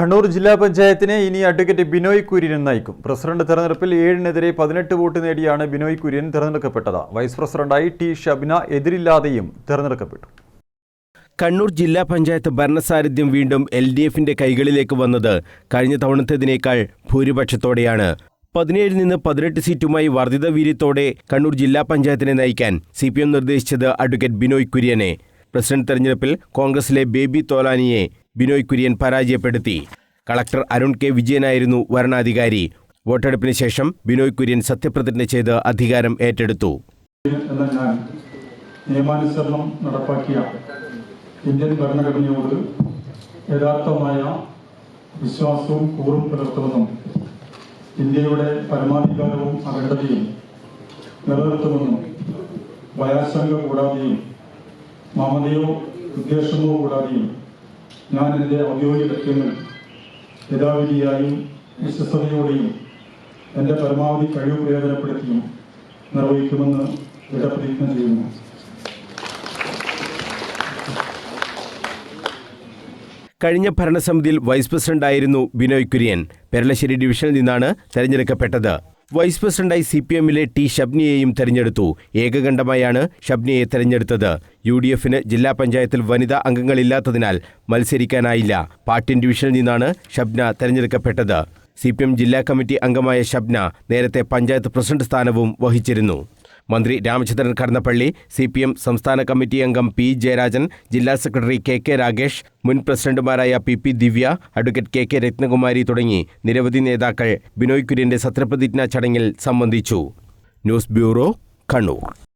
കണ്ണൂർ ജില്ലാ പഞ്ചായത്തിനെ ഇനി അഡ്വക്കേറ്റ് ബിനോയ് കുര്യൻ നയിക്കും. പ്രസിഡന്റ് തെരഞ്ഞെടുപ്പിൽ ഏഴിനെതിരെ പതിനെട്ട് വോട്ട് നേടിയാണ് ബിനോയ് കുര്യൻ തെരഞ്ഞെടുക്കപ്പെട്ടത്. വൈസ് പ്രസിഡന്റായി ടി ഷബിന എതിരില്ലാതെയും തെരഞ്ഞെടുക്കപ്പെട്ടു. കണ്ണൂർ ജില്ലാ പഞ്ചായത്ത് ഭരണസാരഥ്യം വീണ്ടും എൽ ഡി എഫിന്റെ കൈകളിലേക്ക് വന്നത് കഴിഞ്ഞ തവണത്തേതിനേക്കാൾ ഭൂരിപക്ഷത്തോടെയാണ്. പതിനേഴിൽ നിന്ന് പതിനെട്ട് സീറ്റുമായി വർദ്ധിത വീര്യത്തോടെ കണ്ണൂർ ജില്ലാ പഞ്ചായത്തിനെ നയിക്കാൻ സി നിർദ്ദേശിച്ചത് അഡ്വക്കേറ്റ് ബിനോയ് കുര്യനെ. പ്രസിഡന്റ് തെരഞ്ഞെടുപ്പിൽ കോൺഗ്രസിലെ ബേബി തോലാനിയെ ബിനോയ് കുര്യൻ പരാജയപ്പെടുത്തി. കളക്ടർ അരുൺ കെ വിജയനായിരുന്നു വരണാധികാരി. വോട്ടെടുപ്പിന് ശേഷം ബിനോയ് കുര്യൻ സത്യപ്രതിജ്ഞ ചെയ്ത് അധികാരം ഏറ്റെടുത്തു. നിയമാനുസരണം നടപ്പാക്കിയ ഇന്ത്യൻ ഭരണഘടനയോട് യഥാർത്ഥമായ വിശ്വാസവും കൂറും പുലർത്തുമെന്നും ഇന്ത്യയുടെ പരമാധികാരവും അഖണ്ഡതയും നിലനിർത്തുമെന്നും ഭയാശങ്ക കൂടാതെയും മമതയോ ഉദ്ദേശമോ കൂടാതെയും ഞാൻ എന്റെ ഔദ്യോഗിക കൃത്യങ്ങൾ യഥാവിധിയായും വിശ്വസതയോടെയും എന്റെ പരമാവധി കഴിവ് പ്രയോജനപ്പെടുത്തിയും നിർവഹിക്കുമെന്ന് ദൃഢപ്രതിജ്ഞ ചെയ്യുന്നു. കഴിഞ്ഞ ഭരണസമിതിയിൽ വൈസ് പ്രസിഡന്റായിരുന്നു ബിനോയ് കുര്യൻ. പെരളശ്ശേരി ഡിവിഷനിൽ നിന്നാണ് തെരഞ്ഞെടുക്കപ്പെട്ടത്. വൈസ് പ്രസിഡന്റായി സി പി എമ്മിലെ ടി ഷബ്നിയെയും തെരഞ്ഞെടുത്തു. ഏകകണ്ഠമായാണ് ഷബ്നിയെ തെരഞ്ഞെടുത്തത്. യു ഡി എഫിന് ജില്ലാ പഞ്ചായത്തിൽ വനിതാ അംഗങ്ങളില്ലാത്തതിനാൽ മത്സരിക്കാനായില്ല. പാർട്ടി ഡിവിഷനിൽ നിന്നാണ് ഷബ്ന തെരഞ്ഞെടുക്കപ്പെട്ടത്. സി ജില്ലാ കമ്മിറ്റി അംഗമായ ഷബ്ന നേരത്തെ പഞ്ചായത്ത് പ്രസിഡന്റ് സ്ഥാനവും വഹിച്ചിരുന്നു. മന്ത്രി Ramachandran Kadannappally C P M സംസ്ഥാന കമ്മിറ്റി അംഗം പി ജയരാജൻ ജില്ലാ സെക്രട്ടറി കെ കെ രാഗേഷ് മുൻ പ്രസിഡന്റുമാരായ P P Divya advocate K K Rathnakumari തുടങ്ങി നിരവധി നേതാക്കൾ ബിനോയ് കുര്യന്റെ സത്യപ്രതിജ്ഞാ ചടങ്ങിൽ സംബന്ധിച്ചു. News bureau Kannur.